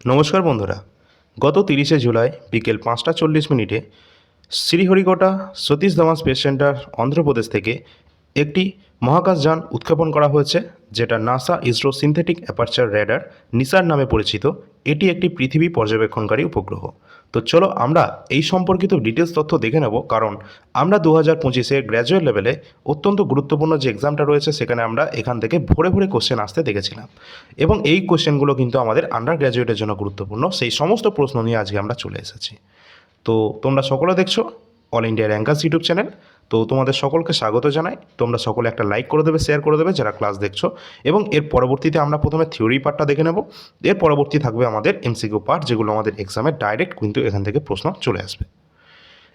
নমস্কার বন্ধুরা। গত তিরিশে জুলাই বিকেল পাঁচটা চল্লিশ মিনিটে শ্রীহরিকোটা সতীশ ধাওয়ান স্পেস সেন্টার অন্ধ্রপ্রদেশ থেকে একটি মহাকাশযান উৎক্ষেপণ করা হয়েছে, যেটা NASA ISRO synthetic aperture radar NISAR নামে পরিচিত। এটি একটি পৃথিবী পর্যবেক্ষণকারী উপগ্রহ। তো চলো আমরা এই সম্পর্কিত ডিটেলস তথ্য দেখে নেব, কারণ আমরা দু হাজার পঁচিশে গ্র্যাজুয়েট লেভেলে অত্যন্ত গুরুত্বপূর্ণ যে এক্সামটা রয়েছে সেখানে আমরা এখান থেকে ভরে ভরে কোশ্চেন আসতে দেখেছিলাম। এবং এই কোশ্চেনগুলো কিন্তু আমাদের আন্ডার গ্র্যাজুয়েটের জন্য গুরুত্বপূর্ণ, সেই সমস্ত প্রশ্ন নিয়ে আজকে আমরা চলে এসেছি। তো তোমরা সকলে দেখছ all India rankers YouTube channel. তো তোমাদের সকলকে স্বাগত জানাই। তোমরা সকলে একটা লাইক করে দেবে শেয়ার করে দেবে যারা ক্লাস দেখছ। এবং এর পরবর্তীতে আমরা প্রথমে থিওরি পার্টটা দেখে নেব। এর পরবর্তী থাকবে আমাদের এমসিকিউ পার্ট যেগুলো আমাদের এক্সামে ডাইরেক্ট কিন্তু এখান থেকে প্রশ্ন চলে আসবে।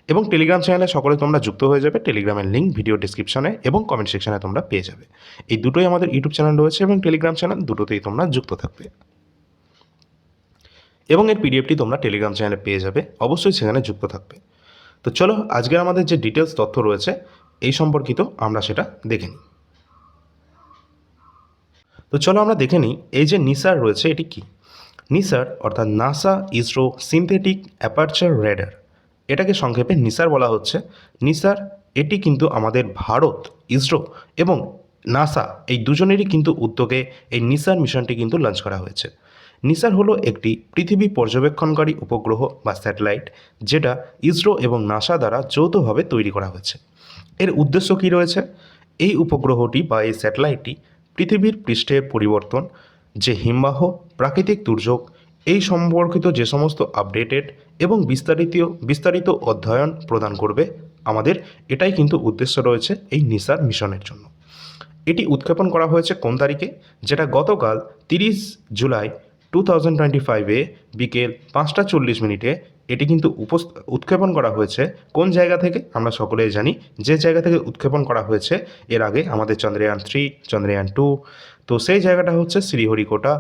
এবং টেলিগ্রাম চ্যানেলে সকলে তোমরা যুক্ত হয়ে যাবে। টেলিগ্রামের লিঙ্ক ভিডিও ডিসক্রিপশনে এবং কমেন্ট সেকশনে তোমরা পেয়ে যাবে। এই দুটোই আমাদের ইউটিউব চ্যানেল রয়েছে এবং টেলিগ্রাম চ্যানেল দুটোতেই তোমরা যুক্ত থাকবে। এবং এর পিডিএফটি তোমরা টেলিগ্রাম চ্যানেলে পেয়ে যাবে। অবশ্যই সেখানে যুক্ত থাকবে। তো চলো, আজকে আমাদের যে ডিটেলস তথ্য রয়েছে, এই সম্পর্কিত আমরা সেটা দেখে নিই। তো চলো আমরা দেখে নিই, এই যে নিসার রয়েছে, এটি কি? নিসার অর্থাৎ NASA ISRO synthetic aperture radar এটাকে সংক্ষেপে নিসার বলা হচ্ছে। নিসার, এটি কিন্তু আমাদের ভারত ইসরো এবং নাসা এই দুজনেরই কিন্তু উদ্যোগে এই নিসার মিশনটি কিন্তু লঞ্চ করা হয়েছে। নিসার হলো একটি পৃথিবী পর্যবেক্ষণকারী উপগ্রহ বা স্যাটেলাইট, যেটা ইসরো এবং নাসা দ্বারা যৌথভাবে তৈরি করা হয়েছে। এর উদ্দেশ্য কী রয়েছে? এই উপগ্রহটি বা এই স্যাটেলাইটটি পৃথিবীর পৃষ্ঠের পরিবর্তন, যে হিমবাহ, প্রাকৃতিক দুর্যোগ, এই সম্পর্কিত যে সমস্ত আপডেটেড এবং বিস্তারিত বিস্তারিত অধ্যয়ন প্রদান করবে, আমাদের এটাই কিন্তু উদ্দেশ্য রয়েছে এই নিসার মিশনের জন্য। এটি উৎক্ষেপণ করা হয়েছে কোন তারিখে? যেটা গতকাল তিরিশ জুলাই টু থাউজেন্ড টোয়েন্টি ফাইভে বিকেল পাঁচটা চল্লিশ মিনিটে এটি কিন্তু উপস উৎক্ষেপণ করা হয়েছে। কোন জায়গা থেকে? আমরা সকলেই জানি যে জায়গা থেকে উৎক্ষেপণ করা হয়েছে, এর আগে আমাদের চন্দ্রয়ান থ্রি চন্দ্রয়ান টু তো সেই জায়গাটা হচ্ছে শ্রীহরিকোটা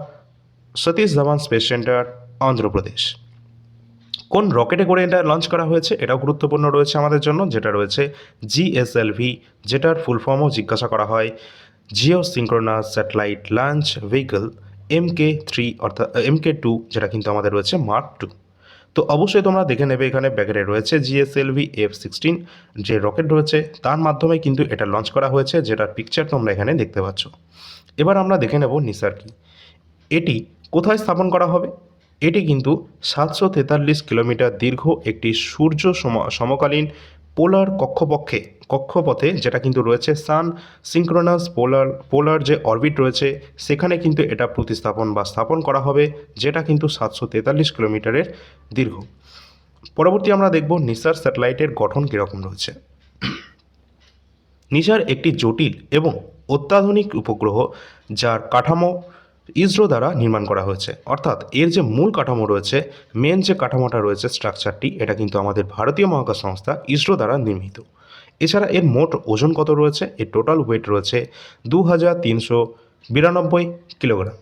সতীশ ধাওয়ান স্পেস সেন্টার অন্ধ্রপ্রদেশ কোন রকেটে করে এটা লঞ্চ করা হয়েছে? এটাও গুরুত্বপূর্ণ রয়েছে আমাদের জন্য, যেটা রয়েছে জিএসএলভি যেটার ফুল ফর্মও জিজ্ঞাসা করা হয়। Geosynchronous satellite launch vehicle M K three অর্থাৎ এম কে টু যেটা কিন্তু আমাদের রয়েছে মার্ক টু তো অবশ্যই তোমরা দেখে নেবে এখানে ব্যাকেটে রয়েছে জিএসএলভি এফ সিক্সটিন যে রকেট রয়েছে, তার মাধ্যমে কিন্তু এটা লঞ্চ করা হয়েছে, যেটার পিকচার তোমরা এখানে দেখতে পাচ্ছ। এবার আমরা দেখে নেব নিসার কি। এটি কোথায় স্থাপন করা হবে? এটি কিন্তু সাতশো তেতাল্লিশ কিলোমিটার দীর্ঘ একটি সূর্য সম- সমকালীন পোলার কক্ষপক্ষে, কক্ষপথে যেটা কিন্তু রয়েছে সান সিঙ্ক্রোনাস পোলার পোলার যে অরবিট রয়েছে, সেখানে কিন্তু এটা প্রতিস্থাপন বা স্থাপন করা হবে, যেটা কিন্তু সাতশো তেতাল্লিশ কিলোমিটারের দীর্ঘ। পরবর্তী আমরা দেখব নিসার স্যাটেলাইটের গঠন কীরকম রয়েছে। নিসার একটি জটিল এবং অত্যাধুনিক উপগ্রহ যার কাঠামো ইসরো দ্বারা নির্মাণ করা হয়েছে। অর্থাৎ এর যে মূল কাঠামো রয়েছে মেন যে কাঠামোটা রয়েছে স্ট্রাকচারটি এটা কিন্তু আমাদের ভারতীয় মহাকাশ সংস্থা ইসরো দ্বারা নির্মিত। এছাড়া এর মোট ওজন কত রয়েছে? এর টোটাল ওয়েট রয়েছে দু হাজার তিনশো বিরানব্বই কিলোগ্রাম।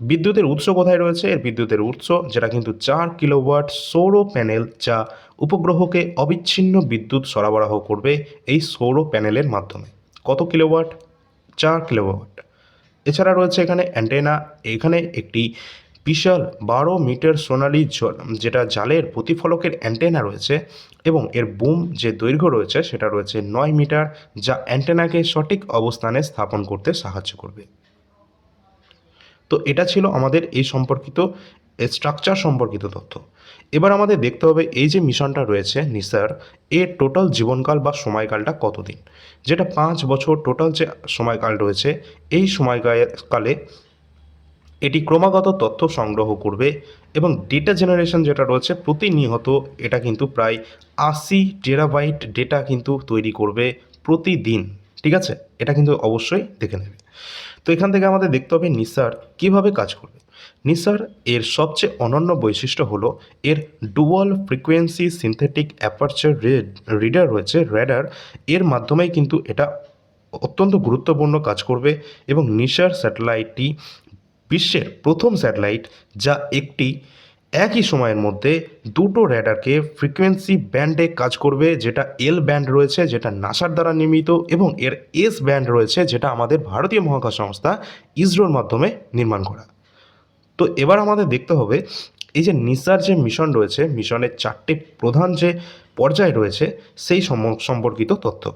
বিদ্যুতের উৎস কোথায় রয়েছে? এর বিদ্যুতের উৎস, যেটা কিন্তু চার কিলোওয়াট সৌর প্যানেল যা উপগ্রহকে অবিচ্ছিন্ন বিদ্যুৎ সরবরাহ করবে এই সৌর প্যানেলের মাধ্যমে। কত কিলোওয়াট? চার কিলোওয়াট। এছাড়া রয়েছে এখানে অ্যান্টেনা এখানে একটি বিশাল বারো মিটার সোনালি জল যেটা জালের প্রতিফলকের অ্যান্টেনা রয়েছে এবং এর বুম যে দৈর্ঘ্য রয়েছে সেটা রয়েছে নয় মিটার, যা অ্যান্টেনাকে সঠিক অবস্থানে স্থাপন করতে সাহায্য করবে। তো এটা ছিল আমাদের এই সম্পর্কিত স্ট্রাকচার সম্পর্কিত তথ্য। এবার আমাদের দেখতে হবে এই যে মিশনটা রয়েছে, নিসার এর টোটাল জীবনকাল বা সময়কালটা কতদিন? যেটা পাঁচ বছর টোটাল যে সময়কাল রয়েছে, এই সময়কালে এটি ক্রমাগত তথ্য সংগ্রহ করবে এবং ডেটা জেনারেশন যেটা রয়েছে প্রতিনিয়ত এটা কিন্তু প্রায় আশি টেরাবাইট ডেটা কিন্তু তৈরি করবে প্রতিদিন, ঠিক আছে? এটা কিন্তু অবশ্যই দেখে নেবে। তো এখান থেকে আমাদের দেখতে হবে নিসার কীভাবে কাজ করবে। নিসার এর সবচেয়ে অনন্য বৈশিষ্ট্য হলো এর dual frequency synthetic aperture radar রয়েছে রেডার এর মাধ্যমেই কিন্তু এটা অত্যন্ত গুরুত্বপূর্ণ কাজ করবে এবং নিসার স্যাটেলাইটটি বিশ্বের প্রথম স্যাটেলাইট যা একটি একই সময়ের মধ্যে দুটো র্যাডারকে ফ্রিকোয়েন্সি ব্যান্ডে কাজ করবে, যেটা এল ব্যান্ড রয়েছে, যেটা নাসার দ্বারা নির্মিত, এবং এর এস ব্যান্ড রয়েছে, যেটা আমাদের ভারতীয় মহাকাশ সংস্থা ইসরোর মাধ্যমে নির্মাণ করা। তো এবার আমাদের দেখতে হবে, এই যে নিসার যে মিশন রয়েছে মিশনের চারটে প্রধান যে পর্যায় রয়েছে, সেই সম- সম্পর্কিত তথ্য।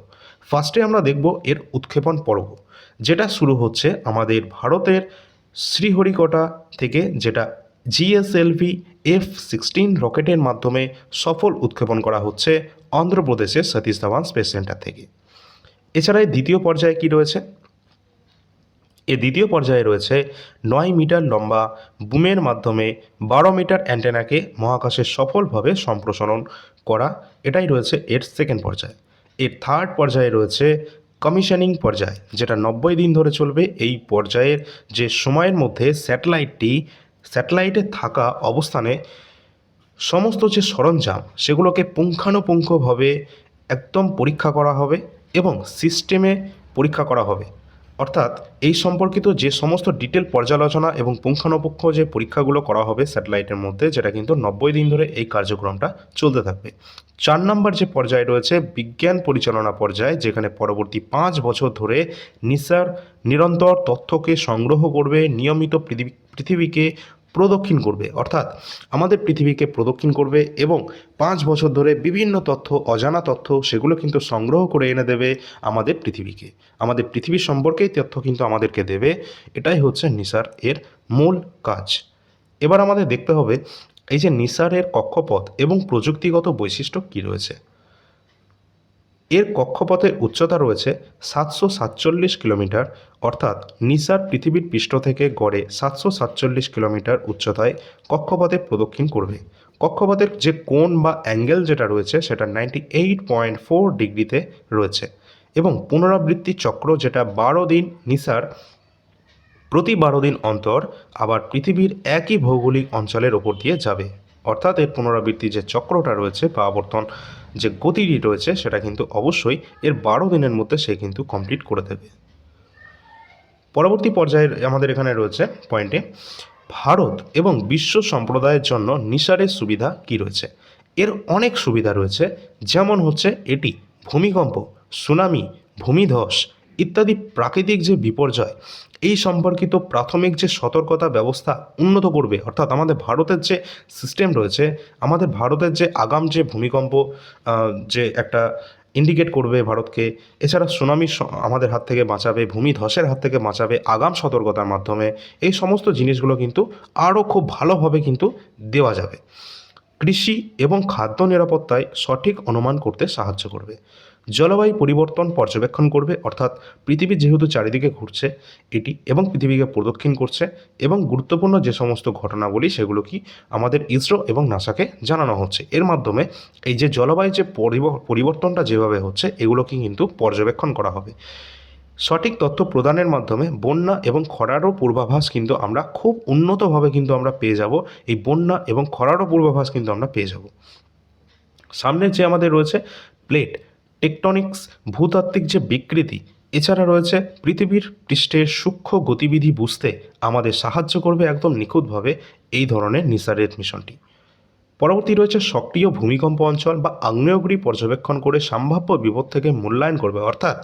ফার্স্টে আমরা দেখব এর উৎক্ষেপণ পর্ব, যেটা শুরু হচ্ছে আমাদের ভারতের শ্রীহরিকোটা থেকে, যেটা জিএসএলভি এফ সিক্সটিন রকেটের মাধ্যমে সফল উৎক্ষেপণ করা হচ্ছে অন্ধ্রপ্রদেশের সতীশ ধাওয়ান স্পেস সেন্টার থেকে। এছাড়া দ্বিতীয় পর্যায়ে কি রয়েছে? এর দ্বিতীয় পর্যায়ে রয়েছে নয় মিটার লম্বা বুমের মাধ্যমে বারো মিটার অ্যান্টেনাকে মহাকাশে সফলভাবে সম্প্রসারণ করা। এটাই রয়েছে এর সেকেন্ড পর্যায়। এর থার্ড পর্যায়ে রয়েছে কমিশনিং পর্যায়, যেটা নব্বই দিন ধরে চলবে। এই পর্যায়ের যে সময়ের মধ্যে স্যাটেলাইটটি স্যাটেলাইটে থাকা অবস্থানে সমস্ত যে সরঞ্জাম, সেগুলোকে পুঙ্খানুপুঙ্খভাবে একদম পরীক্ষা করা হবে এবং সিস্টেমে পরীক্ষা করা হবে। অর্থাৎ এই সম্পর্কিত যে সমস্ত ডিটেল পর্যালোচনা এবং পুঙ্খানুপুঙ্খ যে পরীক্ষাগুলো করা হবে স্যাটেলাইটের মধ্যে, যেটা কিন্তু নব্বই দিন ধরে এই কার্যক্রমটা চলতে থাকবে। চার নম্বর যে পর্যায় রয়েছে, বিজ্ঞান পরিচালনা পর্যায়, যেখানে পরবর্তী পাঁচ বছর ধরে নিসার নিরন্তর তথ্যকে সংগ্রহ করবে নিয়মিত পৃথিবী পৃথিবীকে প্রদক্ষিণ করবে। অর্থাৎ আমাদের পৃথিবীকে প্রদক্ষিণ করবে এবং পাঁচ বছর ধরে বিভিন্ন তথ্য, অজানা তথ্য, সেগুলো কিন্তু সংগ্রহ করে এনে দেবে আমাদের পৃথিবীকে। আমাদের পৃথিবী সম্পর্কেই তথ্য কিন্তু আমাদেরকে দেবে। এটাই হচ্ছে নিসার এর মূল কাজ। এবার আমাদের দেখতে হবে, এই যে নিসারের কক্ষপথ এবং প্রযুক্তিগত বৈশিষ্ট্য কী রয়েছে? এর কক্ষপথের উচ্চতা রয়েছে সাতশো সাতচল্লিশ কিলোমিটার, অর্থাৎ নিসার পৃথিবীর পৃষ্ঠ থেকে গড়ে সাতশো সাতচল্লিশ কিলোমিটার উচ্চতায় কক্ষপথে প্রদক্ষিণ করবে। কক্ষপথের যে কোণ বা অ্যাঙ্গেল যেটা রয়েছে সেটা নাইনটি এইট পয়েন্ট ফোর ডিগ্রিতে রয়েছে এবং পুনরাবৃত্তি চক্র যেটা বারো দিন নিসার প্রতি বারো দিন অন্তর আবার পৃথিবীর একই ভৌগোলিক অঞ্চলের ওপর দিয়ে যাবে। অর্থাৎ এর পুনরাবৃত্তি যে চক্রটা রয়েছে বা আবর্তন যে গতিটি রয়েছে সেটা কিন্তু অবশ্যই এর বারো দিনের মধ্যে সে কিন্তু কমপ্লিট করে দেবে। পরবর্তী পর্যায়ে আমাদের এখানে রয়েছে পয়েন্টে ভারত এবং বিশ্ব সম্প্রদায়ের জন্য নিসারের সুবিধা কি রয়েছে? এর অনেক সুবিধা রয়েছে, যেমন হচ্ছে এটি ভূমিকম্প, সুনামি, ভূমিধস ইত্যাদি প্রাকৃতিক যে বিপর্যয়, এই সম্পর্কিত প্রাথমিক যে সতর্কতা ব্যবস্থা উন্নত করবে, অর্থাৎ আমাদের ভারতের যে সিস্টেম রয়েছে, আমাদের ভারতের যে আগাম যে ভূমিকম্প যে একটা ইন্ডিকেট করবে ভারতকে, এছাড়া সুনামি আমাদের হাত থেকে বাঁচাবে, ভূমি ধসের হাত থেকে বাঁচাবে, আগাম সতর্কতার মাধ্যমে, এই সমস্ত জিনিসগুলো কিন্তু আরও খুব ভালোভাবে কিন্তু দেওয়া যাবে। কৃষি এবং খাদ্য নিরাপত্তায় সঠিক অনুমান করতে সাহায্য করবে। জলবায়ু পরিবর্তন পর্যবেক্ষণ করবে, অর্থাৎ পৃথিবী যেহেতু চারিদিকে ঘুরছে, এটি এবং পৃথিবীকে প্রদক্ষিণ করছে এবং গুরুত্বপূর্ণ যে সমস্ত ঘটনাবলী সেগুলো কি আমাদের ইসরো এবং নাসাকে জানানো হচ্ছে। এর মাধ্যমে এই যে জলবায়ু যে পরিব- পরিবর্তনটা যেভাবে হচ্ছে, এগুলোকে কিন্তু পর্যবেক্ষণ করা হবে। সঠিক তথ্য প্রদানের মাধ্যমে বন্যা এবং খরারও পূর্বাভাস কিন্তু আমরা খুব উন্নতভাবে কিন্তু আমরা পেয়ে যাব। এই বন্যা এবং খরারও পূর্বাভাস কিন্তু আমরা পেয়ে যাব। সামনে যে আমাদের রয়েছে, প্লেট টেকটনিক্স, ভূতাত্ত্বিক যে বিকৃতি, এছাড়া রয়েছে পৃথিবীর পৃষ্ঠের সূক্ষ্ম গতিবিধি বুঝতে আমাদের সাহায্য করবে একদম নিখুঁতভাবে এই ধরনের নিসারের মিশনটি। পরবর্তী রয়েছে সক্রিয় ভূমিকম্প অঞ্চল বা আগ্নেয়গিরি পর্যবেক্ষণ করে সম্ভাব্য বিপদ থেকে মূল্যায়ন করবে। অর্থাৎ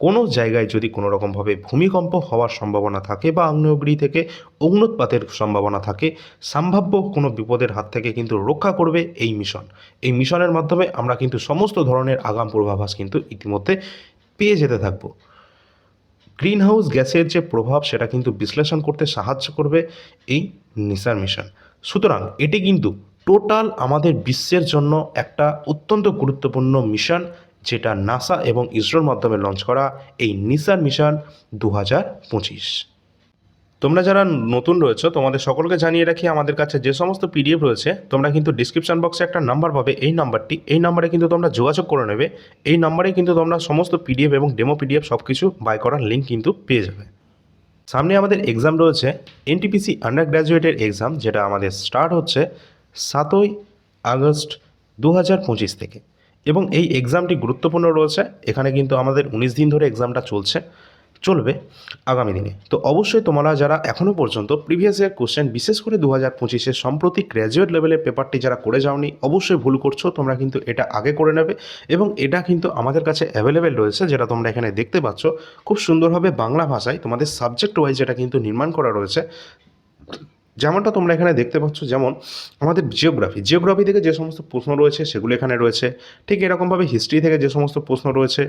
কোনো জায়গায় যদি কোনো রকমভাবে ভূমিকম্প হওয়ার সম্ভাবনা থাকে বা আগ্নেয়গিরি থেকে অগ্নুৎপাতের সম্ভাবনা থাকে, সম্ভাব্য কোনো বিপদের হাত থেকে কিন্তু রক্ষা করবে এই মিশন। এই মিশনের মাধ্যমে আমরা কিন্তু সমস্ত ধরনের আগাম পূর্বাভাস কিন্তু ইতিমধ্যে পেয়ে যেতে থাকব। গ্রিন হাউস গ্যাসের যে প্রভাব, সেটা কিন্তু বিশ্লেষণ করতে সাহায্য করবে এই নিসার মিশন। সুতরাং এটি কিন্তু টোটাল আমাদের বিশ্বের জন্য একটা অত্যন্ত গুরুত্বপূর্ণ মিশন। যেটা নাসা এবং ইসরোর মাধ্যমে লঞ্চ করা এই নিসান মিশন দু হাজার পঁচিশ। তোমরা যারা নতুন রয়েছো, তোমাদের সকলকে জানিয়ে রাখি, আমাদের কাছে যে সমস্ত পিডিএফ রয়েছে, তোমরা কিন্তু ডিসক্রিপশন বক্সে একটা নাম্বার পাবে। এই নাম্বারটি এই নাম্বারে কিন্তু তোমরা যোগাযোগ করে নেবে। এই নাম্বারে কিন্তু তোমরা সমস্ত পিডিএফ এবং ডেমো পিডিএফ সব কিছু বাই করার লিঙ্ক কিন্তু পেয়ে যাবে। সামনে আমাদের এক্সাম রয়েছে এনটিপিসি আন্ডার গ্র্যাজুয়েটের এক্সাম যেটা আমাদের স্টার্ট হচ্ছে সাতই আগস্ট দু হাজার পঁচিশ থেকে। এবং এই এক্সামটি গুরুত্বপূর্ণ রয়েছে। এখানে কিন্তু আমাদের উনিশ দিন ধরে এক্সামটা চলছে। চলবে আগামী দিনে। তো অবশ্যই তোমরা যারা এখনও পর্যন্ত প্রিভিয়াস ইয়ার কোশ্চেন বিশেষ করে দু হাজার পঁচিশে সম্প্রতি গ্র্যাজুয়েট লেভেলের পেপারটি যারা করে যাওনি, অবশ্যই ভুল করছ। তোমরা কিন্তু এটা আগে করে নেবে এবং এটা কিন্তু আমাদের কাছে অ্যাভেলেবেল রয়েছে, যেটা তোমরা এখানে দেখতে পাচ্ছ। খুব সুন্দরভাবে বাংলা ভাষায় তোমাদের সাবজেক্ট ওয়াইজ যেটা কিন্তু নির্মাণ করা রয়েছে যেমনটা তোমরা এখানে দেখতে পাচ্ছ, যেমন আমাদের জিওগ্রাফি জিওগ্রাফি থেকে যে সমস্ত প্রশ্ন রয়েছে সেগুলো এখানে রয়েছে। ঠিক এরকমভাবে হিস্ট্রি থেকে যে সমস্ত প্রশ্ন রয়েছে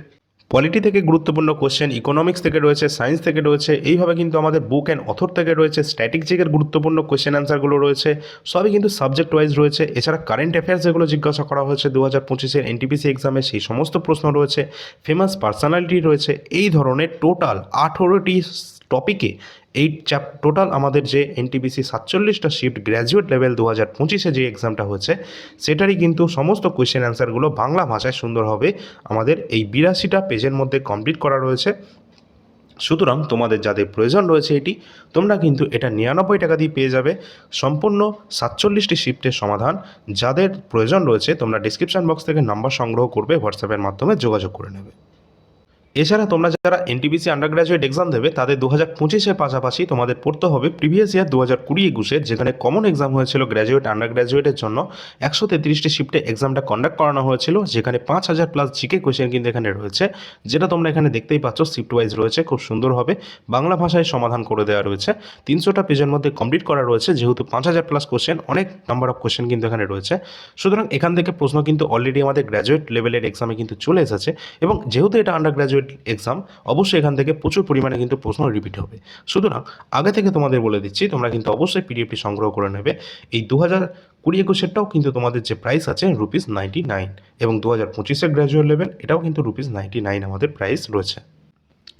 পলিটি থেকে গুরুত্বপূর্ণ কোশ্চেন ইকোনমিক্স থেকে রয়েছে সায়েন্স থেকে রয়েছে, এইভাবে কিন্তু আমাদের বুক অ্যান্ড অথর থেকে রয়েছে স্ট্যাটিক গুরুত্বপূর্ণ কোশ্চেন অ্যান্সারগুলো রয়েছে, সবই কিন্তু সাবজেক্ট ওয়াইজ রয়েছে। এছাড়া কারেন্ট অ্যাফেয়ার্স যেগুলো জিজ্ঞাসা করা হয়েছে দু হাজার পঁচিশের এনটিপিসি এক্সামে সেই সমস্ত প্রশ্ন রয়েছে। ফেমাস পার্সোনালিটি রয়েছে, এই ধরনের টোটাল আঠেরোটি টপিকে এই চ্যাপ টোটাল আমাদের যে এনটিপিসি সাতচল্লিশটা শিফট গ্র্যাজুয়েট লেভেল দু হাজার পঁচিশে যে এক্সামটা হয়েছে, সেটারই কিন্তু সমস্ত কোয়েশ্চেন অ্যান্সারগুলো বাংলা ভাষায় সুন্দরভাবে আমাদের এই বিরাশিটা পেজের মধ্যে কমপ্লিট করা রয়েছে। সুতরাং তোমাদের যাদের প্রয়োজন রয়েছে এটি, তোমরা কিন্তু এটা নিরানব্বই টাকা দিয়ে পেয়ে যাবে। সম্পূর্ণ সাতচল্লিশটি শিফটের সমাধান। যাদের প্রয়োজন রয়েছে, তোমরা ডিসক্রিপশন বক্স থেকে নাম্বার সংগ্রহ করবে হোয়াটসঅ্যাপের মাধ্যমে যোগাযোগ করে নেবে। এছাড়া তোমরা যারা এনটিপিসি আন্ডার গ্র্যাজুয়েট এক্সাম দেবে, তাদের দু হাজার পঁচিশের পাশাপাশি তোমাদের পড়তে হবে প্রিভিয়াস ইয়ার দু হাজার কুড়ি একুশে, যেখানে কমন এক্সাম হয়েছিল গ্র্যাজুয়েট আন্ডার গ্র্যাজুয়েটের জন্য। একশো তেত্রিশটি শিফটে এক্সামটা কন্ডাক্ট করানো হয়েছিল, যেখানে পাঁচ হাজার প্লাস জিকে কোয়েশ্চেন কিন্তু এখানে রয়েছে। যেটা তোমরা এখানে দেখতেই পাচ্ছ শিফট ওয়াইজ রয়েছে, খুব সুন্দরভাবে বাংলা ভাষায় সমাধান করে দেওয়া রয়েছে। তিনশোটা পেজের মধ্যে কমপ্লিট করা রয়েছে, যেহেতু পাঁচ হাজার প্লাস কোশ্চেন অনেক নাম্বার অফ কোশ্চেন কিন্তু এখানে রয়েছে। সুতরাং এখান থেকে প্রশ্ন কিন্তু অলরেডি আমাদের গ্র্যাজুয়েট লেভেলের এক্সামে কিন্তু চলে এসেছে। এবং যেহেতু এটা আন্ডার গ্র্যাজুয়েট এক্সাম অবশ্যই এখান থেকে প্রচুর পরিমাণে কিন্তু প্রশ্ন রিপিট হবে। সুতরাং, আগে থেকে তোমাদের বলে দিচ্ছি, তোমরা কিন্তু অবশ্যই পিডিএফটি সংগ্রহ করে নেবে। এই দু হাজার কুড়ি একুশেরটাও কিন্তু তোমাদের যে প্রাইস আছে রুপিস নাইনটি নাইন এবং দু হাজার পঁচিশের গ্র্যাজুয়েট লেভেল এটাও কিন্তু রুপিস নাইনটি নাইন আমাদের প্রাইস রয়েছে।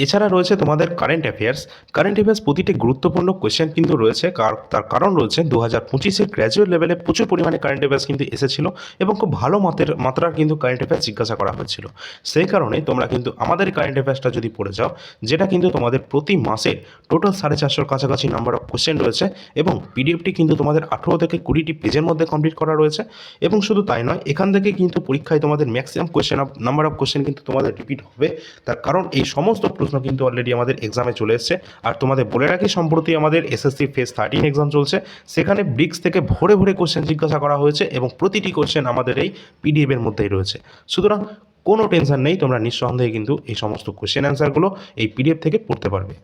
এছাড়া রয়েছে তোমাদের কারেন্ট অ্যাফেয়ার্স কারেন্ট অ্যাফেয়ার্স প্রতিটি গুরুত্বপূর্ণ কোয়েশ্চেন কিন্তু রয়েছে। তার কারণ রয়েছে দু হাজার পঁচিশের গ্র্যাজুয়েট লেভেলে প্রচুর পরিমাণে কারেন্ট অ্যাফেয়ার্স কিন্তু এসেছিল এবং খুব ভালো মাত্রার মাত্রার কিন্তু কারেন্ট অ্যাফেয়ার্স জিজ্ঞাসা করা হয়েছিল। সেই কারণে তোমরা কিন্তু আমাদের কারেন্ট অ্যাফেয়ার্সটা যদি পড়ে যাও, যেটা কিন্তু তোমাদের প্রতি মাসে টোটাল সাড়ে চারশোর কাছাকাছি নাম্বার অফ কোয়েশ্চেন রয়েছে এবং পিডিএফটি কিন্তু তোমাদের আঠেরো থেকে কুড়িটি পেজের মধ্যে কমপ্লিট করা রয়েছে এবং শুধু তাই নয়, এখান থেকে কিন্তু পরীক্ষায় তোমাদের maximum question of number of question কিন্তু তোমাদের রিপিট হবে। তার কারণ এই সমস্ত প্রশ্ন কিন্তু অলরেডি আমাদের এক্সামে চলে এসছে। আর তোমাদের বলে রাখি, সম্প্রতি আমাদের এসএসসি ফেস থার্টিন এক্সাম চলছে। সেখানে ব্রিক্স থেকে ভরে ভরে কোশ্চেন জিজ্ঞাসা করা হয়েছে এবং প্রতিটি কোশ্চেন আমাদের এই পিডিএফের মধ্যেই রয়েছে। সুতরাং কোনো টেনশন নেই, তোমরা নিঃসন্দেহে কিন্তু এই সমস্ত কোশ্চেন অ্যান্সারগুলো এই পিডিএফ থেকে পড়তে পারবে।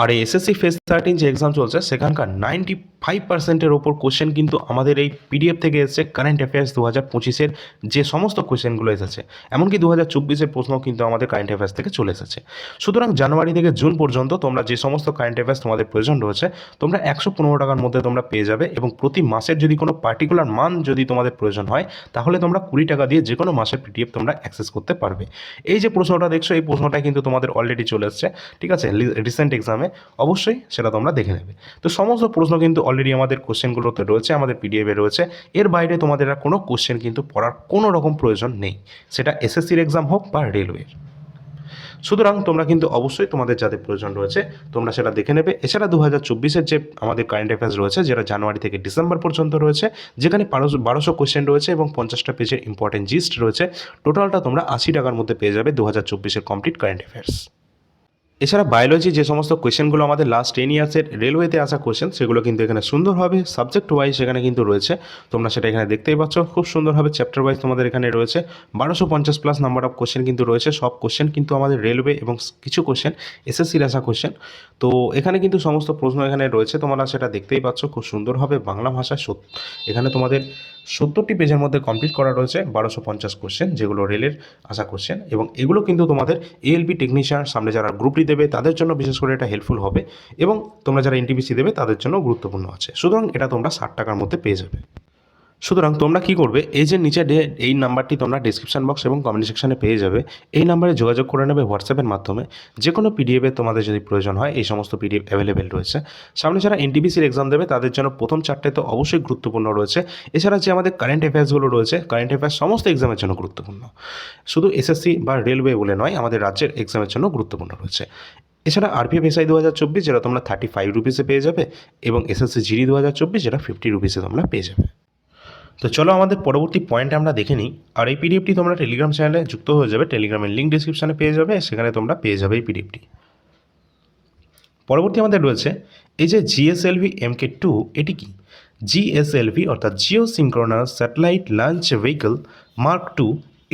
আর এই এসএসসি ফেজ থার্টিন যে এক্সাম চলছে, সেখানকার নাইনটি ফাইভ পার্সেন্টের ওপর কোশ্চেন কিন্তু আমাদের এই পিডিএফ থেকে এসেছে কারেন্ট অ্যাফেয়ার্স দু হাজার পঁচিশের যে সমস্ত কোশ্চেনগুলো এসেছে। এমনকি দু হাজার চব্বিশের প্রশ্ন কিন্তু আমাদের কারেন্ট অ্যাফেয়ার্স থেকে চলে এসেছে। সুতরাং জানুয়ারি থেকে জুন পর্যন্ত তোমরা যে সমস্ত কারেন্ট অ্যাফেয়ার্স তোমাদের প্রয়োজন রয়েছে, তোমরা একশো পনেরো টাকার মধ্যে তোমরা পেয়ে যাবে এবং প্রতি মাসের যদি কোনো পার্টিকুলার মান যদি তোমাদের প্রয়োজন হয়, তাহলে তোমরা কুড়ি টাকা দিয়ে যে কোনো মাসের পিডিএফ তোমরা অ্যাক্সেস করতে পারবে। এই যে প্রশ্নটা দেখছ, এই প্রশ্নটা কিন্তু তোমাদের অলরেডি চলে এসছে, ঠিক আছে? রিসেন্ট এক্সামে অবশ্যই সেটা তোমরা দেখে নেবে। তো সমস্ত প্রশ্ন কিন্তু অলরেডি আমাদের কোশ্চেনগুলোতে রয়েছে, আমাদের পিডিএফে রয়েছে। এর বাইরে তোমাদের আর কোনো কোশ্চেন কিন্তু পড়ার কোনো রকম প্রয়োজন নেই। সেটা এসএসসির এক্সাম হোক বা রেলওয়ের সুতরাং তোমরা কিন্তু অবশ্যই তোমাদের যাদের প্রয়োজন রয়েছে, তোমরা সেটা দেখে নেবে। এছাড়া দু হাজার চব্বিশের যে আমাদের কারেন্ট অ্যাফেয়ার্স রয়েছে, যেটা জানুয়ারি থেকে ডিসেম্বর পর্যন্ত রয়েছে, যেখানে বারোশো বারোশো কোশ্চেন রয়েছে এবং পঞ্চাশটা পেজের ইম্পর্টেন্ট জিস্ট রয়েছে টোটালটা তোমরা আশি টাকার মধ্যে পেয়ে যাবে দু হাজার চব্বিশের কমপ্লিট কারেন্ট অ্যাফেয়ার্স এছাড়া বায়োলজি যে সমস্ত কোয়েশ্চেনগুলো আমাদের লাস্ট টেন ইয়ার্সের রেলওয়েতে আসা কোয়েশ্চেন সেগুলো কিন্তু এখানে সুন্দরভাবে সাবজেক্ট ওয়াইজ সেখানে কিন্তু রয়েছে। তোমরা সেটা এখানে দেখতেই পাচ্ছ। খুব সুন্দরভাবে চ্যাপ্টার ওয়াইজ তোমাদের এখানে রয়েছে। বারোশো পঞ্চাশ প্লাস নাম্বার অফ কোশ্চেন কিন্তু রয়েছে। সব কোশ্চেন কিন্তু আমাদের রেলওয়ে এবং কিছু কোশ্চেন এসএসসির আসা কোশ্চেন তো এখানে কিন্তু সমস্ত প্রশ্ন এখানে রয়েছে। তোমরা সেটা দেখতেই পাচ্ছ। খুব সুন্দরভাবে বাংলা ভাষায় এখানে তোমাদের সত্তরটি পেজের মধ্যে কমপ্লিট করা রয়েছে, বারোশো পঞ্চাশ কোশ্চেন যেগুলো রেলের আসা কোশ্চেন এবং এগুলো কিন্তু তোমাদের এএলপি টেকনিশিয়ান সামনে যারা গ্রুপটি দেবে, তাদের জন্য বিশেষ করে এটা হেল্পফুল হবে, এবং তোমরা যারা এনটিপিসি দেবে, তাদের জন্য গুরুত্বপূর্ণ আছে। সুতরাং এটা তোমরা ষাট টাকার মধ্যে পেয়ে যাবে। সুতরাং তোমরা কি করবে? এই যে নিচে এই নাম্বারটি তোমরা ডিসক্রিপশন বক্স এবং কমেন্ট সেকশনে পেয়ে যাবে। এই নাম্বারে যোগাযোগ করে নেবে হোয়াটসঅ্যাপের মাধ্যমে। যে কোনো পিডিএফে তোমাদের যদি প্রয়োজন হয়, এই সমস্ত পিডিএফ অ্যাভেলেবেল রয়েছে। সামনে যারা এনটিপিসির এক্সাম দেবে, তাদের জন্য প্রথম চারটে তো অবশ্যই গুরুত্বপূর্ণ রয়েছে। এছাড়া যে আমাদের কারেন্ট অ্যাফেয়ার্সগুলো রয়েছে কারেন্ট অ্যাফেয়ার্স সমস্ত এক্সামের জন্য গুরুত্বপূর্ণ। শুধু এসএসসি বা রেলওয়ে বলে নয়, আমাদের রাজ্যের এক্সামের জন্য গুরুত্বপূর্ণ রয়েছে। এছাড়া আরপিএফ এসআই দু হাজার চব্বিশ, যেটা তোমরা থার্টি ফাইভ রুপিসে পেয়ে যাবে, এবং এসএসসি জিডি দু হাজার চব্বিশ, যেটা ফিফটি রুপিসে তোমরা পেয়ে যাবে। তো চলো আমাদের পরবর্তী পয়েন্ট আমরা দেখে নিই। আর এই পিডিএফটি তোমরা টেলিগ্রাম চ্যানেলে যুক্ত হয়ে যাবে। টেলিগ্রামের লিঙ্ক ডিসক্রিপশনে পেয়ে যাবে। সেখানে তোমরা পেয়ে যাবে এই পিডিএফটি পরবর্তী আমাদের রয়েছে, এই যে জিএসএলভি এমকে টু এটি কি? জিএসএলভি অর্থাৎ geosynchronous satellite launch vehicle mark two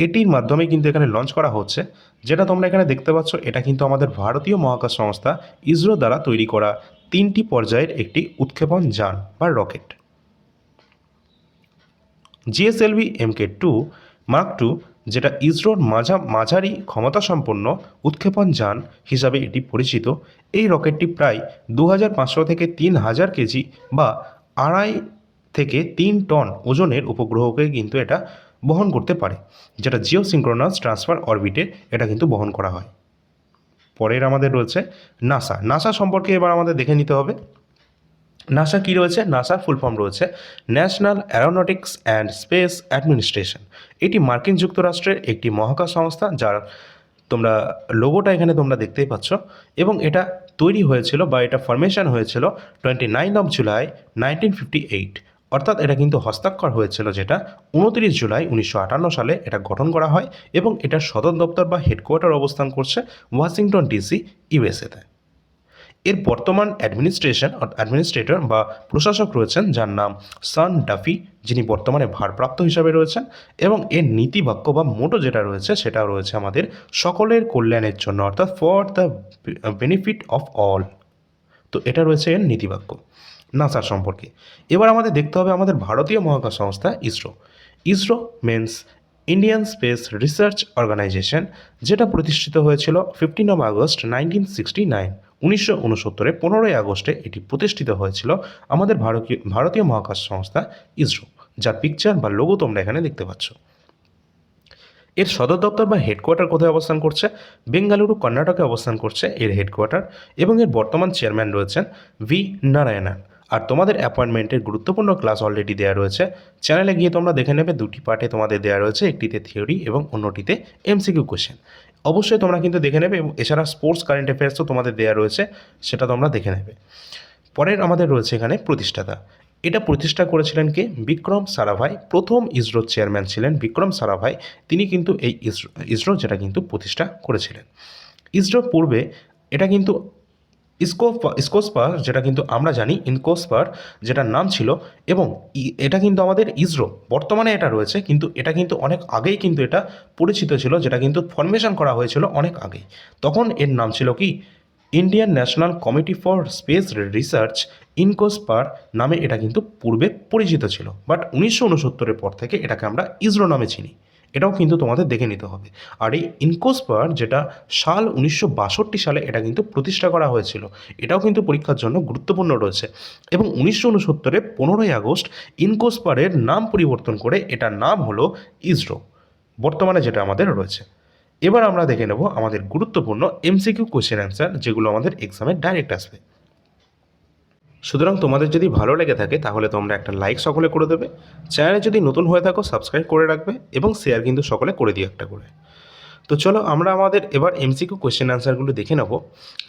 এটির মাধ্যমে কিন্তু এখানে লঞ্চ করা হচ্ছে। যেটা তোমরা এখানে দেখতে পাচ্ছ, এটা কিন্তু আমাদের ভারতীয় মহাকাশ সংস্থা ইসরো দ্বারা তৈরি করা তিনটি পর্যায়ের একটি উৎক্ষেপণ যান বা rocket. GSLV MK two, mark two, যেটা ইসরোর মাঝা মাঝারি ক্ষমতাসম্পন্ন উৎক্ষেপণ যান হিসাবে এটি পরিচিত। এই রকেটটি প্রায় দু হাজার পাঁচশো থেকে তিন হাজার কেজি বা আড়াই থেকে তিন টন ওজনের উপগ্রহকে কিন্তু এটা বহন করতে পারে, যেটা জিও সিঙ্ক্রোনাস ট্রান্সফার অরবিটে এটা কিন্তু বহন করা হয়। পরের আমাদের রয়েছে নাসা। নাসা সম্পর্কে এবার আমাদের দেখে নিতে হবে। নাসা কী রয়েছে? নাসার ফুল ফর্ম রয়েছে। National aeronautics and space administration এটি মার্কিন যুক্তরাষ্ট্রের একটি মহাকাশ সংস্থা যার তোমরা লোগোটা এখানে তোমরা দেখতেই পাচ্ছ। এবং এটা তৈরি হয়েছিল বা এটা ফরমেশন হয়েছিল twenty nine of July nineteen fifty eight অর্থাৎ এটা কিন্তু হস্তাক্ষর হয়েছিল যেটা উনত্রিশ জুলাই উনিশশো আটান্ন সালে এটা গঠন করা হয় এবং এটার সদর দপ্তর বা হেডকোয়ার্টার অবস্থান করছে ওয়াশিংটন ডিসি ইউএসএতে এর বর্তমান অ্যাডমিনিস্ট্রেশন অ্যাডমিনিস্ট্রেটর বা প্রশাসক রয়েছেন, যার নাম সান ডাফি, যিনি বর্তমানে ভারপ্রাপ্ত হিসাবে রয়েছেন এবং এর নীতিবাক্য বা মোটো যেটা রয়েছে সেটা রয়েছে আমাদের সকলের কল্যাণের জন্য, অর্থাৎ for the benefit of all তো এটা রয়েছে এর নীতিবাক্য নাসার সম্পর্কে। এবার আমাদের দেখতে হবে আমাদের ভারতীয় মহাকাশ সংস্থা ISRO ISRO means Indian space research organisation যেটা প্রতিষ্ঠিত হয়েছিল fifteen of August nineteen sixty nine উনিশশো উনসত্তরে পনেরোই আগস্টে এটি প্রতিষ্ঠিত হয়েছিল আমাদের ভারতীয় ভারতীয় মহাকাশ সংস্থা ইসরো, যার পিকচার বা লোগো তোমরা এখানে দেখতে পাচ্ছ। এর সদর দপ্তর বা হেডকোয়ার্টার কোথায় অবস্থান করছে? বেঙ্গালুরু, কর্ণাটকে অবস্থান করছে এর হেডকোয়ার্টার এবং এর বর্তমান চেয়ারম্যান রয়েছেন ভি নারায়ণন। আর তোমাদের অ্যাপয়েন্টমেন্টের গুরুত্বপূর্ণ ক্লাস অলরেডি দেওয়া রয়েছে। চ্যানেলে গিয়ে তোমরা দেখে নেবে, দুটি পার্টে তোমাদের দেওয়া রয়েছে, একটিতে থিওরি এবং অন্যটিতে এমসিকিউ কোশ্চেন অবশ্যই তোমরা কিন্তু দেখে নেবে এবং এছাড়া স্পোর্টস কারেন্ট অ্যাফেয়ার্সও তোমাদের দেওয়া রয়েছে, সেটা তোমরা দেখে নেবে। পরের আমাদের রয়েছে এখানে প্রতিষ্ঠাতা। এটা প্রতিষ্ঠা করেছিলেন কে? বিক্রম সারাভাই। প্রথম ইসরোর চেয়ারম্যান ছিলেন বিক্রম সারাভাই। তিনি কিন্তু এই ইসরো ইসরো যেটা কিন্তু প্রতিষ্ঠা করেছিলেন। ইসরো পূর্বে এটা কিন্তু ইসকো ইসকোস্পার, যেটা কিন্তু আমরা জানি, ইনকোস্পার, যেটার নাম ছিল, এবং এটা কিন্তু আমাদের ইসরো। বর্তমানে এটা রয়েছে, কিন্তু এটা কিন্তু অনেক আগেই কিন্তু এটা পরিচিত ছিল, যেটা কিন্তু ফরমেশন করা হয়েছিল অনেক আগেই। তখন এর নাম ছিল কি? Indian national committee for space research INCOSPAR নামে এটা কিন্তু পূর্বে পরিচিত ছিল। বাট উনিশশো উনসত্তরের পর থেকে এটাকে আমরা ইসরো নামে চিনি। এটাও কিন্তু তোমাদের দেখে নিতে হবে। আর এই ইনকোস্পার যেটা সাল উনিশশো বাষট্টি সালে এটা কিন্তু প্রতিষ্ঠা করা হয়েছিল, এটাও কিন্তু পরীক্ষার জন্য গুরুত্বপূর্ণ রয়েছে। এবং উনিশশো উনসত্তরে পনেরোই আগস্ট ইনকোস্পারের নাম পরিবর্তন করে এটার নাম হলো ইসরো, বর্তমানে যেটা আমাদের রয়েছে। এবার আমরা দেখে নেব আমাদের গুরুত্বপূর্ণ এমসিকিউ কোশ্চেন অ্যান্সার যেগুলো আমাদের এক্সামে ডাইরেক্ট আসবে। সুতরাং তোমাদের যদি ভালো লেগে থাকে, তাহলে তোমরা একটা লাইক সকলে করে দেবে। চ্যানেলে যদি নতুন হয়ে থাকো সাবস্ক্রাইব করে রাখবে এবং শেয়ার কিন্তু সকলে করে দিও একটা করে। তো চলো আমরা আমাদের এবার এমসিকিউ কোশ্চেন অ্যান্সারগুলো দেখে নেব,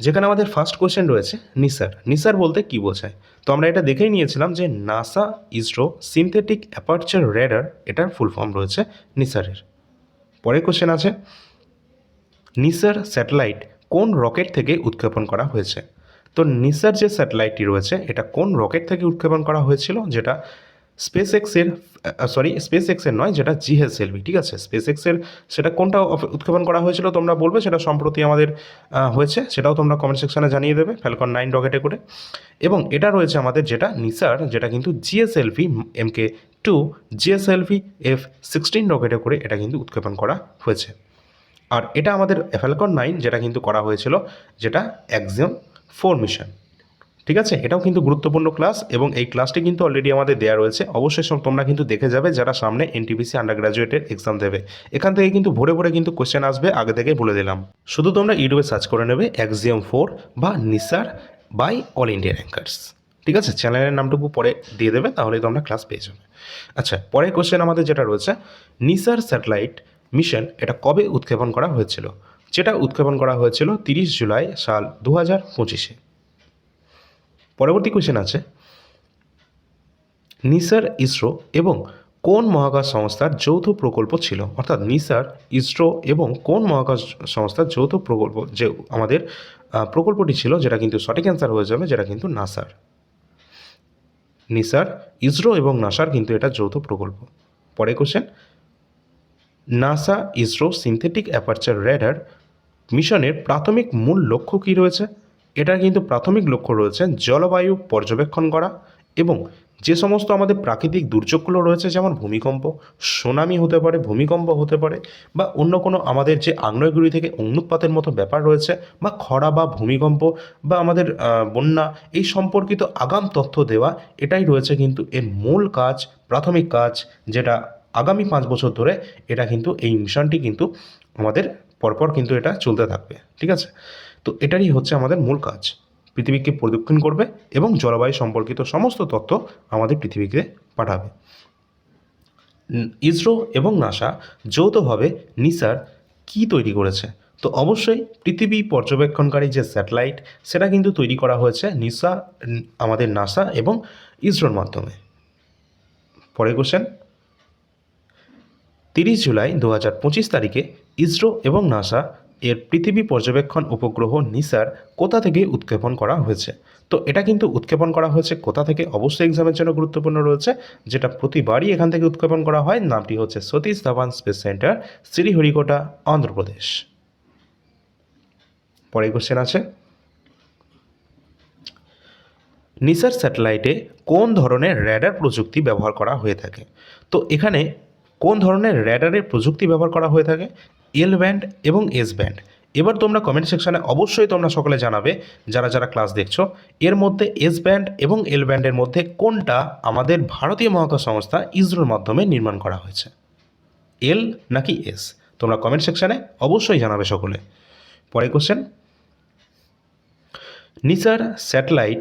যেখানে আমাদের ফার্স্ট কোশ্চেন রয়েছে, নিসার। নিসার বলতে কি বোঝায়? তো আমরা এটা দেখেই নিয়েছিলাম যে NASA ISRO synthetic aperture radar এটার ফুল ফর্ম রয়েছে নিসারের। পরের কোশ্চেন আছে, নিসার স্যাটেলাইট কোন রকেট থেকে উৎক্ষেপণ করা হয়েছে? তো নিসার যে স্যাটেলাইটটি রয়েছে, এটা কোন রকেট থেকে উৎক্ষেপণ করা হয়েছিল? যেটা স্পেস এক্সের সরি স্পেস এক্সের নয়, যেটা জিএসএলভি ঠিক আছে? স্পেস এক্সের সেটা কোনটা উৎক্ষেপণ করা হয়েছিল তোমরা বলবে? সেটা সম্প্রতি আমাদের হয়েছে, সেটাও তোমরা কমেন্ট সেকশনে জানিয়ে দেবে ফ্যালকন নাইন রকেটে করে। এবং এটা রয়েছে আমাদের যেটা নিসার, যেটা কিন্তু GSLV MK two GSLV F sixteen রকেটে করে এটা কিন্তু উৎক্ষেপণ করা হয়েছে। আর এটা আমাদের ফ্যালকন নাইন যেটা কিন্তু করা হয়েছিল, যেটা এক্সাম ফোর মিশন ঠিক আছে? এটাও কিন্তু গুরুত্বপূর্ণ ক্লাস এবং এই ক্লাসটি কিন্তু অলরেডি আমাদের দেওয়া রয়েছে। অবশ্যই সব তোমরা কিন্তু দেখে যাবে যারা সামনে এনটিপিসি আন্ডার গ্রাজুয়েটের এক্সাম দেবে। এখান থেকে কিন্তু ভরে ভরে কিন্তু কোশ্চেন আসবে, আগে থেকে বলে দিলাম। শুধু তোমরা ইউটিউবে সার্চ করে নেবে এক্সিয়াম ফোর বা NISAR by all India rankers ঠিক আছে? চ্যানেলের নামটুকু পরে দিয়ে দেবে তাহলে তোমরা ক্লাস পেয়ে যাবে। আচ্ছা পরের কোশ্চেন আমাদের যেটা রয়েছে নিসার স্যাটেলাইট মিশন এটা কবে উৎক্ষেপণ করা হয়েছিল? যেটা উৎক্ষেপণ করা হয়েছিল তিরিশ জুলাই সাল দু হাজার পঁচিশে। পরবর্তী কোশ্চেন আছে। নিসার ইসরো এবং কোন মহাকাশ সংস্থার যৌথ প্রকল্প ছিল? অর্থাৎ নিসার ইসরো এবং কোন মহাকাশ সংস্থার যৌথ প্রকল্প যে আমাদের প্রকল্পটি ছিল, যেটা কিন্তু সঠিক অ্যান্সার হয়ে যাবে, যেটা কিন্তু নাসার। নিসার ইসরো এবং নাসার কিন্তু এটা যৌথ প্রকল্প। পরে question NASA ISRO synthetic aperture radar মিশনের প্রাথমিক মূল লক্ষ্য কী রয়েছে? এটার কিন্তু প্রাথমিক লক্ষ্য রয়েছে জলবায়ু পর্যবেক্ষণ করা এবং যে সমস্ত আমাদের প্রাকৃতিক দুর্যোগগুলো রয়েছে, যেমন ভূমিকম্প, সুনামি হতে পারে, ভূমিকম্প হতে পারে, বা অন্য কোনো আমাদের যে আগ্নেয়গিরি থেকে অগ্নুৎপাতের মতো ব্যাপার রয়েছে, বা খরা বা ভূমিকম্প, বা আমাদের বন্যা, এই সম্পর্কিত আগাম তথ্য দেওয়া, এটাই রয়েছে কিন্তু এর মূল কাজ, প্রাথমিক কাজ, যেটা আগামী পাঁচ বছর ধরে, এটা কিন্তু এই মিশনটি কিন্তু আমাদের পরপর কিন্তু এটা চলতে থাকবে, ঠিক আছে? তো এটারই হচ্ছে আমাদের মূল কাজ। পৃথিবীকে প্রদক্ষিণ করবে এবং জলবায়ু সম্পর্কিত সমস্ত তথ্য আমাদের পৃথিবীকে পাঠাবে। ইসরো এবং নাসা যৌথভাবে নিসার কি তৈরি করেছে? তো অবশ্যই পৃথিবী পর্যবেক্ষণকারী যে স্যাটেলাইট, সেটা কিন্তু তৈরি করা হয়েছে নিসা আমাদের নাসা এবং ইসরোর মাধ্যমে। পরে কোশ্চেন তিরিশ জুলাই দু হাজার পঁচিশ তারিখে ইসরো এবং নাসা এর পৃথিবী পর্যবেক্ষণ উপগ্রহ নিসার কোথা থেকে উৎক্ষেপণ করা হয়েছে? তো এটা কিন্তু উৎক্ষেপণ করা হয়েছে কোথা থেকে? অবশ্যই এক্সামের জন্য গুরুত্বপূর্ণ রয়েছে। যেটা প্রতিবারই এখান থেকে উৎক্ষেপণ করা হয়, নামটি হচ্ছে সতীশ ধাওয়ান স্পেস সেন্টার, শ্রীহরিকোটা, অন্ধ্রপ্রদেশ। পরে কোশ্চেন আছে। নিসার স্যাটেলাইটে কোন ধরনের র্যাডার প্রযুক্তি ব্যবহার করা হয়ে থাকে? তো এখানে কোন ধরনের র্যাডারের প্রযুক্তি ব্যবহার করা হয়ে থাকে? এল ব্যান্ড এবং এস ব্যান্ড এবার তোমরা কমেন্ট সেকশনে অবশ্যই তোমরা সকলে জানাবে, যারা যারা ক্লাস দেখছ, এর মধ্যে এস ব্যান্ড এবং এল ব্যান্ডের মধ্যে কোনটা আমাদের ভারতীয় মহাকাশ সংস্থা ইসরোর মাধ্যমে নির্মাণ করা হয়েছে? এল নাকি এস তোমরা কমেন্ট সেকশনে অবশ্যই জানাবে সকলে। পরে কোশ্চেন নিসার স্যাটেলাইট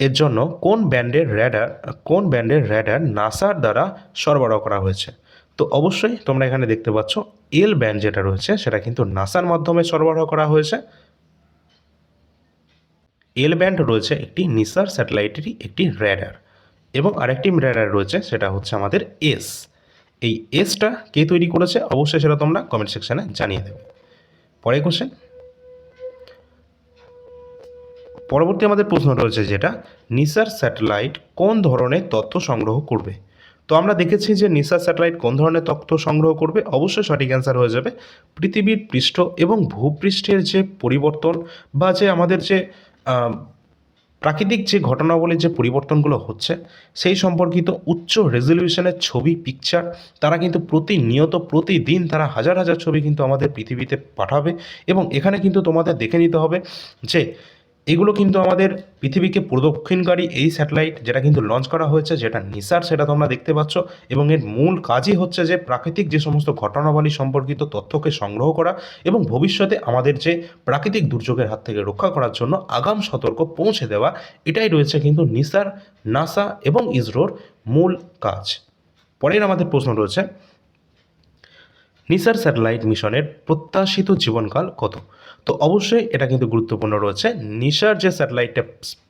এর জন্য কোন ব্যান্ডের র্যাডার কোন ব্যান্ডের র্যাডার নাসার দ্বারা সরবরাহ করা হয়েছে? তো অবশ্যই তোমরা এখানে দেখতে পাচ্ছ এল ব্যান্ড যেটা রয়েছে, সেটা কিন্তু নাসার মাধ্যমে সরবরাহ করা হয়েছে। এল ব্যান্ড রয়েছে একটি নিসার স্যাটেলাইটেরই একটি র্যাডার এবং আরেকটি র্যাডার রয়েছে, সেটা হচ্ছে আমাদের এস এই এসটা কে তৈরি করেছে? অবশ্যই সেটা তোমরা কমেন্ট সেকশানে জানিয়ে দেবে। পরে কোশ্চেন পরবর্তী আমাদের প্রশ্ন রয়েছে যেটা, নিসার স্যাটেলাইট কোন ধরনের তথ্য সংগ্রহ করবে? তো আমরা দেখেছি যে নিসা স্যাটেলাইট কোন ধরনের তথ্য সংগ্রহ করবে? অবশ্যই সঠিক অ্যান্সার হয়ে যাবে। পৃথিবীর পৃষ্ঠ এবং ভূপৃষ্ঠের যে পরিবর্তন বা যে আমাদের যে প্রাকৃতিক যে ঘটনাবলীর যে পরিবর্তনগুলো হচ্ছে, সেই সম্পর্কিত উচ্চ রেজলিউশনের ছবি পিকচার তারা কিন্তু প্রতিনিয়ত, প্রতিদিন তারা হাজার হাজার ছবি কিন্তু আমাদের পৃথিবীতে পাঠাবে এবং এখানে কিন্তু তোমাদের দেখে নিতে হবে যে এগুলো কিন্তু আমাদের পৃথিবীকে প্রদক্ষিণকারী এই স্যাটেলাইট যেটা কিন্তু লঞ্চ করা হয়েছে, যেটা নিসার, সেটা তোমরা দেখতে পাচ্ছ। এবং এর মূল কাজই হচ্ছে যে প্রাকৃতিক যে সমস্ত ঘটনাবলী সম্পর্কিত তথ্যকে সংগ্রহ করা এবং ভবিষ্যতে আমাদের যে প্রাকৃতিক দুর্যোগের হাত থেকে রক্ষা করার জন্য আগাম সতর্ক পৌঁছে দেওয়া, এটাই রয়েছে কিন্তু নিসার, নাসা এবং ইসরোর মূল কাজ। পরের আমাদের প্রশ্ন রয়েছে, নিসার স্যাটেলাইট মিশনের প্রত্যাশিত জীবনকাল কত? তো অবশ্যই এটা কিন্তু গুরুত্বপূর্ণ রয়েছে। নিশার যে স্যাটেলাইটটা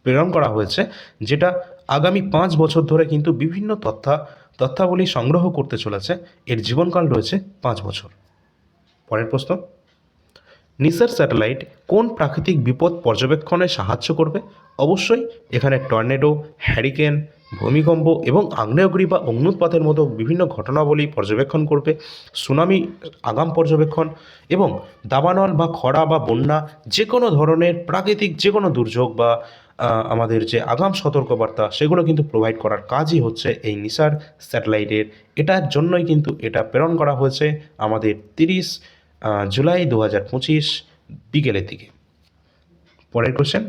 প্রেরণ করা হয়েছে, যেটা আগামী পাঁচ বছর ধরে কিন্তু বিভিন্ন তথ্য, তথ্যাবলী সংগ্রহ করতে চলেছে। এর জীবনকাল রয়েছে পাঁচ বছর। পরের প্রশ্ন। নিসার স্যাটেলাইট কোন প্রাকৃতিক বিপদ পর্যবেক্ষণে সাহায্য করবে? অবশ্যই এখানে টর্নেডো, হ্যারিকেন, ভূমিকম্প এবং আগ্নেয়গিরি বা অগ্নুৎপাতের মতো বিভিন্ন ঘটনাবলী পর্যবেক্ষণ করবে, সুনামি, আগাম পর্যবেক্ষণ এবং দাবানল বা খরা বা বন্যা যে কোনো ধরনের প্রাকৃতিক যে কোনো দুর্যোগ বা আমাদের যে আগাম সতর্কবার্তা সেগুলো কিন্তু প্রোভাইড করার কাজই হচ্ছে এই নিসার স্যাটেলাইটের। এটার জন্যই কিন্তু এটা প্রেরণ করা হয়েছে আমাদের তিরিশ জুলাই দু হাজার পঁচিশ বিকেলের দিকে। পরের কোশ্চেন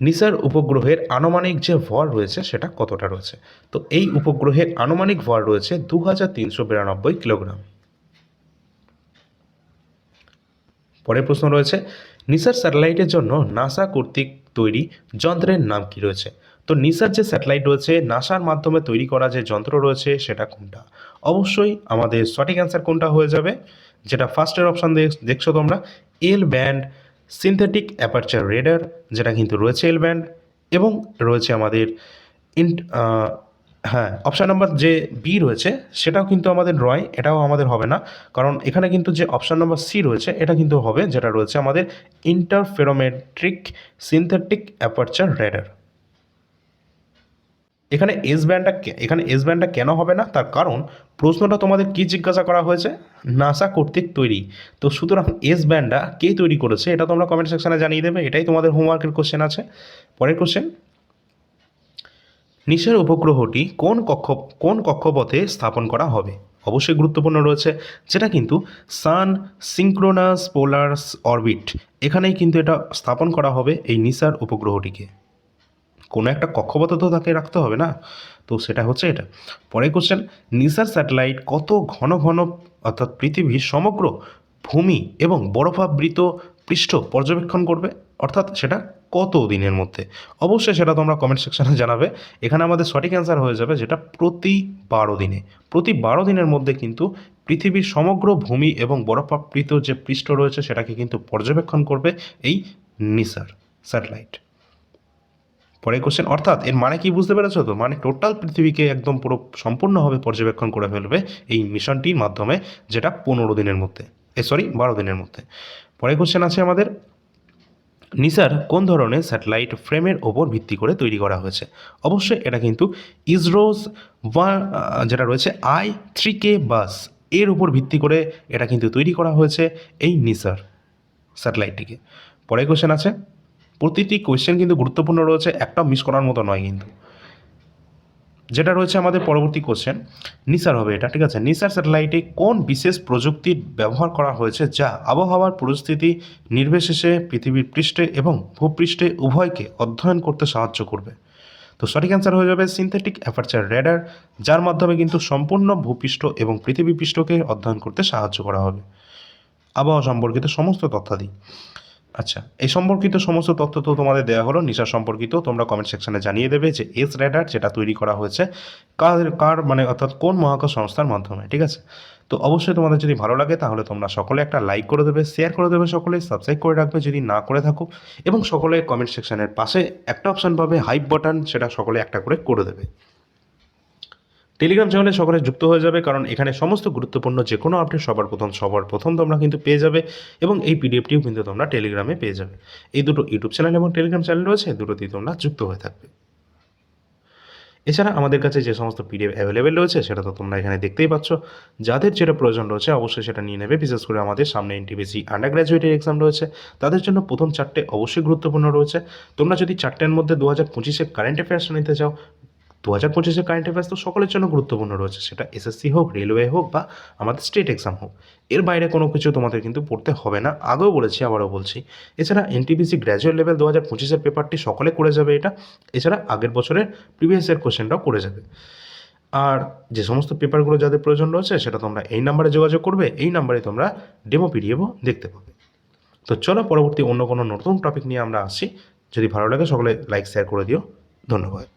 নিসার উপগ্রহের আনুমানিক যে ভর রয়েছে সেটা কতটা রয়েছে? তো এই উপগ্রহের আনুমানিক ভর রয়েছে দু হাজার তিনশো বিরানব্বই কিলোগ্রাম। পরের প্রশ্ন রয়েছে, নিসার স্যাটেলাইটের জন্য নাসা কর্তৃক তৈরি যন্ত্রের নাম কি রয়েছে? তো নিসার যে স্যাটেলাইট রয়েছে, নাসার মাধ্যমে তৈরি করা যে যন্ত্র রয়েছে সেটা কোনটা? অবশ্যই আমাদের সঠিক অ্যান্সার কোনটা হয়ে যাবে? যেটা ফার্স্টের অপশান দেখছ তোমরা L band synthetic aperture radar যেটা কিন্তু রয়েছে এল ব্যান্ড এবং রয়েছে আমাদের ইন হ্যাঁ অপশান নাম্বার যে বি রয়েছে, সেটাও কিন্তু আমাদের নয় এটাও আমাদের হবে না। কারণ এখানে কিন্তু যে অপশান নাম্বার সি রয়েছে, এটা কিন্তু হবে, যেটা রয়েছে আমাদের ইন্টারফেরোমেট্রিক সিনথেটিক অ্যাপারচার রেডার এখানে এস ব্যান্ডটা এখানে এস ব্যান্ডটা কেন হবে না? তার কারণ প্রশ্নটা তোমাদের কি জিজ্ঞাসা করা হয়েছে? নাসা কর্তৃক তৈরি। তো সুতরাং এস ব্যান্ডটা কে তৈরি করেছে এটা তোমরা কমেন্ট সেকশনে জানিয়ে দেবে। এটাই তোমাদের হোমওয়ার্কের কোশ্চেন আছে। পরের কোশ্চেন নিশার উপগ্রহটি কোন কক্ষ, কোন কক্ষপথে স্থাপন করা হবে? অবশ্যই গুরুত্বপূর্ণ রয়েছে। যেটা কিন্তু সান সিঙ্ক্রোনাস পোলার্স অরবিট এখানেই কিন্তু এটা স্থাপন করা হবে এই নিসার উপগ্রহটিকে। কোনো একটা কক্ষপথে তো তাকে রাখতে হবে না। তো সেটা হচ্ছে এটা। পরে কোশ্চেন নিসার স্যাটেলাইট কত ঘন ঘন, অর্থাৎ পৃথিবীর সমগ্র ভূমি এবং বরফাবৃত পৃষ্ঠ পর্যবেক্ষণ করবে? অর্থাৎ সেটা কত দিনের মধ্যে? অবশ্যই সেটা তোমরা কমেন্ট সেকশানে জানাবে। এখানে আমাদের সঠিক অ্যান্সার হয়ে যাবে যেটা প্রতি বারো দিনে। প্রতি বারো দিনের মধ্যে কিন্তু পৃথিবীর সমগ্র ভূমি এবং বরফাবৃত যে পৃষ্ঠ রয়েছে সেটাকে কিন্তু পর্যবেক্ষণ করবে এই নিসার স্যাটেলাইট। পরে কোশ্চেন অর্থাৎ এর মানে কি বুঝতে পেরেছ তো? মানে টোটাল পৃথিবীকে একদম পুরো সম্পূর্ণভাবে পর্যবেক্ষণ করে ফেলবে এই মিশনটির মাধ্যমে, যেটা পনেরো দিনের মধ্যে। এ সরি বারো দিনের মধ্যে। পরে কোশ্চেন আছে আমাদের, নিসার কোন ধরনের স্যাটেলাইট ফ্রেমের ওপর ভিত্তি করে তৈরি করা হয়েছে? অবশ্যই এটা কিন্তু ওয়ান যেটা রয়েছে আই থ্রি কে বাস, এর উপর ভিত্তি করে এটা কিন্তু তৈরি করা হয়েছে এই নিসার স্যাটেলাইটটিকে পরে কোশ্চেন আছে প্রতিটি কোয়েশ্চেন কিন্তু গুরুত্বপূর্ণ রয়েছে, একটাও মিস করার মতো নয় কিন্তু। যেটা রয়েছে আমাদের পরবর্তী কোশ্চেন নিসার হবে এটা, ঠিক আছে? নিসার স্যাটেলাইটে কোন বিশেষ প্রযুক্তির ব্যবহার করা হয়েছে যা আবহাওয়ার পরিস্থিতি নির্বিশেষে পৃথিবীর পৃষ্ঠে এবং ভূপৃষ্ঠে উভয়কে অধ্যয়ন করতে সাহায্য করবে? তো সঠিক অ্যান্সার হয়ে যাবে সিনথেটিক অ্যাপারচার রেডার যার মাধ্যমে কিন্তু সম্পূর্ণ ভূপৃষ্ঠ এবং পৃথিবী পৃষ্ঠকে অধ্যয়ন করতে সাহায্য করা হবে। আবহাওয়া সম্পর্কিত সমস্ত তথ্যাদি। আচ্ছা এই সম্পর্কিত সমস্ত তথ্য তো তোমাদের দেওয়া হলো। নিশা সম্পর্কিত তোমরা কমেন্ট সেকশনে জানিয়ে দেবে যে এস রেডার যেটা তৈরি করা হয়েছে, কার কার মানে অর্থাৎ কোন মহাকাশ সংস্থার মাধ্যমে, ঠিক আছে? তো অবশ্যই তোমাদের যদি ভালো লাগে তাহলে তোমরা সকলে একটা লাইক করে দেবে শেয়ার করে দেবে সকলে সাবস্ক্রাইব করে রাখবে যদি না করে থাকো। এবং সকলে কমেন্ট সেকশনের পাশে একটা অপশান পাবে হাইপ বাটন সেটা সকলে একটা করে করে দেবে। টেলিগ্রাম চ্যানেলে সকলে যুক্ত হয়ে যাবে, কারণ এখানে সমস্ত গুরুত্বপূর্ণ যে কোনো আপডেট সবার প্রথম সবার প্রথম তোমরা কিন্তু পেয়ে যাবে এবং এই পিডিএফটিও কিন্তু তোমরা টেলিগ্রামে পেয়ে যাবে। এই দুটো ইউটিউব চ্যানেল এবং টেলিগ্রাম চ্যানেল রয়েছে, দুটোতেই তোমরা যুক্ত হয়ে থাকবে। এছাড়া আমাদের কাছে যে সমস্ত পিডিএফ অ্যাভেলেবেল রয়েছে, সেটা তো তোমরা এখানে দেখতেই পাচ্ছ। যাদের যেটা প্রয়োজন রয়েছে, অবশ্যই সেটা নিয়ে নেবে। বিশেষ করে আমাদের সামনে এনটিপিসি আন্ডার গ্র্যাজুয়েটের এক্সাম রয়েছে, তাদের জন্য প্রথম চারটে অবশ্যই গুরুত্বপূর্ণ রয়েছে। তোমরা যদি চারটের মধ্যে দু হাজার পঁচিশে কারেন্ট অ্যাফেয়ার্স নিতে চাও দু হাজার পঁচিশে কারেন্ট অ্যাফেয়ার্স তো সকলের জন্য গুরুত্বপূর্ণ রয়েছে। সেটা এসএসসি হোক রেলওয়ে হোক বা আমাদের স্টেট এক্সাম হোক। এর বাইরে কোনো কিছু তোমাদের কিন্তু পড়তে হবে না। আগেও বলেছি, আবারও বলছি। এছাড়া এনটিপিসি গ্র্যাজুয়েট লেভেল দু হাজার পঁচিশের পেপারটি সকলে করে যাবে এটা। এছাড়া আগের বছরের প্রিভিয়াস ইয়ার কোশ্চেনটাও করে যাবে। আর যে সমস্ত পেপারগুলো যাদের প্রয়োজন রয়েছে, সেটা তোমরা এই নাম্বারে যোগাযোগ করবে। এই নাম্বারে তোমরা ডেমো পিডিএফও দেখতে পাবে। তো চলো, পরবর্তী অন্য কোনো নতুন টপিক নিয়ে আমরা আসছি। যদি ভালো লাগে, সকলে লাইক শেয়ার করে দিও। ধন্যবাদ।